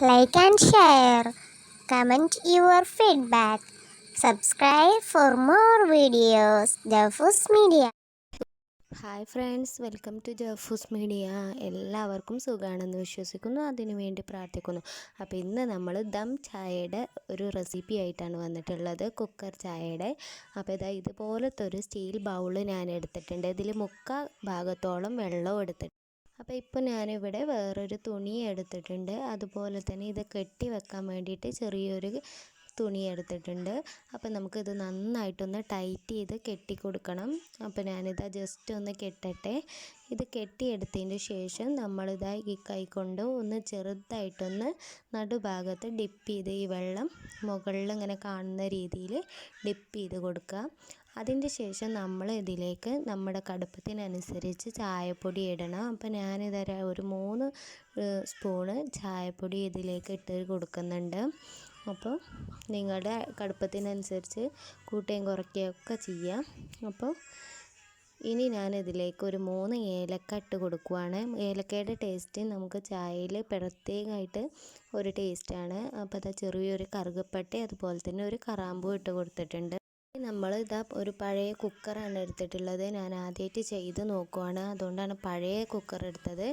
like and share Comment your feedback subscribe for more videos Jafoos media hi friends welcome to Jafoos media എല്ലാവർക്കും സുഖമാണെന്ന് വിശ്വസിക്കുന്നു. അതിനു വേണ്ടി പ്രാർത്ഥിക്കുന്നു. അപ്പോൾ ഇന്ന് നമ്മൾ ദം ചായയുടെ ഒരു റെസിപ്പി ആയിട്ടാണ് വന്നിട്ടുള്ളത്. കുക്കർ ചായയുടെ. അപ്പോൾ ഇതാ ഇതുപോലത്തെ ഒരു സ്റ്റീൽ ബൗൾ ഞാൻ എടുത്തിട്ടുണ്ട്. ഇതിൽ മുക്കാൽ ഭാഗത്തോളം വെള്ളം എടുത്തിട്ടുണ്ട്. അപ്പോൾ ഇപ്പോൾ ഞാനിവിടെ വേറൊരു തുണി എടുത്തിട്ടുണ്ട്. അതുപോലെ തന്നെ ഇത് കെട്ടി വെക്കാൻ വേണ്ടിയിട്ട് ചെറിയൊരു തുണി എടുത്തിട്ടുണ്ട്. അപ്പം നമുക്കിത് നന്നായിട്ടൊന്ന് ടൈറ്റ് ചെയ്ത് കെട്ടി കൊടുക്കണം അപ്പോൾ ഞാനിതാ ജസ്റ്റ് ഒന്ന് കെട്ടട്ടെ. ഇത് കെട്ടിയെടുത്തതിന് ശേഷം നമ്മളിതാ ഈ കൈ കൊണ്ട് ഒന്ന് ചെറുതായിട്ടൊന്ന് നടുഭാഗത്ത് ഡിപ്പ് ചെയ്ത് ഈ വെള്ളം മുകളിൽ ഇങ്ങനെ കാണുന്ന രീതിയിൽ ഡിപ്പ് ചെയ്ത് കൊടുക്കുക. അതിന്റെ ശേഷം നമ്മൾ ഇതിലേക്ക് നമ്മുടെ കടുപ്പത്തിനനുസരിച്ച് ചായപ്പൊടി ഇടണം. അപ്പോൾ ഞാനിത് ഒരു മൂന്ന് സ്പൂണ് ചായപ്പൊടി ഇതിലേക്ക് ഇട്ട് കൊടുക്കുന്നുണ്ട്. അപ്പോൾ നിങ്ങളുടെ കടുപ്പത്തിനനുസരിച്ച് കൂട്ടുകയും കുറയ്ക്കുകയും ഒക്കെ ചെയ്യാം. അപ്പോൾ ഇനി ഞാനിതിലേക്ക് ഒരു മൂന്ന് ഏലക്ക ഇട്ട് കൊടുക്കുവാണ്. ഏലക്കയുടെ ടേസ്റ്റ് നമുക്ക് ചായയിൽ പ്രത്യേകമായിട്ട് ഒരു ടേസ്റ്റാണ് അപ്പോൾ അത് ചെറിയൊരു കറുകപ്പട്ട അതുപോലെ തന്നെ ഒരു കറാമ്പൂ ഇട്ട് കൊടുത്തിട്ടുണ്ട്. നമ്മൾ ഇതാ ഒരു പഴയ കുക്കറാണ് എടുത്തിട്ടുള്ളത്. ഞാൻ ആദ്യമായിട്ട് ചെയ്ത് നോക്കുവാണ്. അതുകൊണ്ടാണ് പഴയ കുക്കർ എടുത്തത്.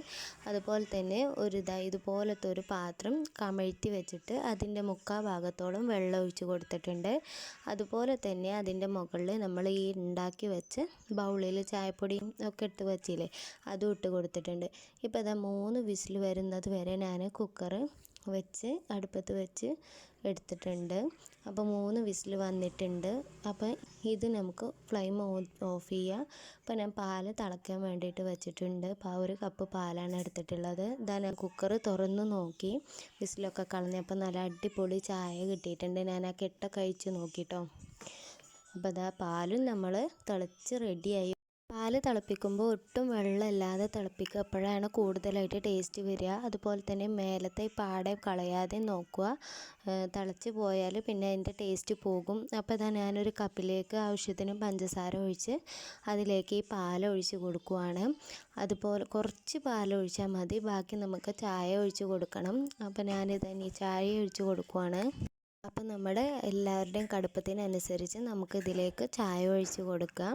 അതുപോലെ തന്നെ ഒരു ഇതാ ഇതുപോലത്തെ ഒരു പാത്രം കമഴ്ത്തി വെച്ചിട്ട് അതിന്റെ മുക്കാൽ ഭാഗത്തോളം വെള്ളം ഒഴിച്ച് കൊടുത്തിട്ടുണ്ട്. അതുപോലെ തന്നെ അതിന്റെ മുകളിൽ നമ്മൾ ഈ ഉണ്ടാക്കി വെച്ച് ബൗളിൽ ചായപ്പൊടിയും ഒക്കെ ഇട്ട് വെച്ചില്ലേ അതും ഇട്ട് കൊടുത്തിട്ടുണ്ട്. ഇപ്പോൾ ഇതാ മൂന്ന് വിസിൽ വരുന്നത് വരെ ഞാൻ കുക്കർ വെച്ച് അടുപ്പത്ത് വെച്ച് എടുത്തിട്ടുണ്ട്. അപ്പോൾ മൂന്ന് വിസിൽ വന്നിട്ടുണ്ട്. അപ്പോൾ ഇത് നമുക്ക് ഫ്ലെയിം ഓഫ് ചെയ്യുക അപ്പോൾ ഞാൻ പാൽ തിളയ്ക്കാൻ വേണ്ടിയിട്ട് വെച്ചിട്ടുണ്ട്. അപ്പോൾ ആ ഒരു കപ്പ് പാലാണ് എടുത്തിട്ടുള്ളത്. ഇതാ ഞാൻ കുക്കർ തുറന്ന് നോക്കി. വിസിലൊക്കെ കളഞ്ഞപ്പോൾ നല്ല അടിപൊളി ചായ കിട്ടിയിട്ടുണ്ട്. ഞാൻ ആ കെട്ട കഴിച്ച് നോക്കിട്ടോ. അപ്പോൾ അതാ പാലും നമ്മൾ തിളച്ച് റെഡിയായി പാൽ തിളപ്പിക്കുമ്പോൾ ഒട്ടും വെള്ളമില്ലാതെ തിളപ്പിക്കുക. അപ്പോഴാണ് കൂടുതലായിട്ട് ടേസ്റ്റ് വരിക. അതുപോലെ തന്നെ മേലത്തെ പാടെ കളയാതെ നോക്കുക. തിളച്ച് പോയാൽ പിന്നെ അതിന്റെ ടേസ്റ്റ് പോകും. അപ്പോൾ ഇതാ ഞാനൊരു കപ്പിലേക്ക് ആവശ്യത്തിന് പഞ്ചസാര ഒഴിച്ച് അതിലേക്ക് ഈ പാൽ ഒഴിച്ച് കൊടുക്കുവാണ്. അതുപോലെ കുറച്ച് പാൽ ഒഴിച്ചാൽ മതി. ബാക്കി നമുക്ക് ചായ ഒഴിച്ച് കൊടുക്കണം. അപ്പോൾ ഞാനിത് ഇനി ചായ ഒഴിച്ച് കൊടുക്കുവാണ്. അപ്പം നമ്മുടെ എല്ലാവരുടെയും കടുപ്പത്തിനനുസരിച്ച് നമുക്ക് ഇതിലേക്ക് ചായ ഒഴിച്ച് കൊടുക്കാം.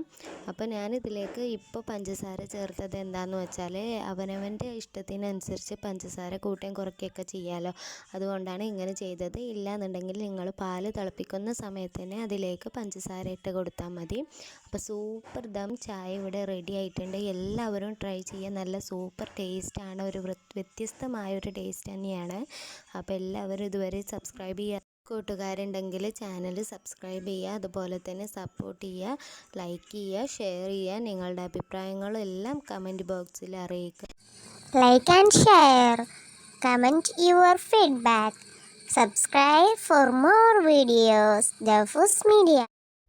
അപ്പോൾ ഞാനിതിലേക്ക് ഇപ്പോൾ പഞ്ചസാര ചേർത്തത് എന്താണെന്ന് വെച്ചാൽ അവനവന്റെ ഇഷ്ടത്തിനനുസരിച്ച് പഞ്ചസാര കൂട്ടുകയും കുറയ്ക്കുകയൊക്കെ ചെയ്യാമല്ലോ അതുകൊണ്ടാണ് ഇങ്ങനെ ചെയ്തത്. ഇല്ലാന്നുണ്ടെങ്കിൽ നിങ്ങൾ പാൽ തിളപ്പിക്കുന്ന സമയത്ത് തന്നെ അതിലേക്ക് പഞ്ചസാര ഇട്ട് കൊടുത്താൽ മതി. അപ്പോൾ സൂപ്പർ ദം ചായ ഇവിടെ റെഡി ആയിട്ടുണ്ട്. എല്ലാവരും ട്രൈ ചെയ്യുക നല്ല സൂപ്പർ ടേസ്റ്റാണ്. ഒരു വ്യത്യസ്തമായ ഒരു ടേസ്റ്റ് തന്നെയാണ്. അപ്പോൾ എല്ലാവരും ഇതുവരെ സബ്സ്ക്രൈബ് ചെയ്യുക കൂട്ടുകാരുണ്ടെങ്കിൽ ചാനൽ സബ്സ്ക്രൈബ് ചെയ്യുക അതുപോലെ തന്നെ സപ്പോർട്ട് ചെയ്യുക ലൈക്ക് ചെയ്യുക ഷെയർ ചെയ്യുക നിങ്ങളുടെ അഭിപ്രായങ്ങളെല്ലാം കമന്റ് ബോക്സിൽ അറിയിക്കുക. Like and share comment your feedback subscribe for more videos the ഫുസ് Media.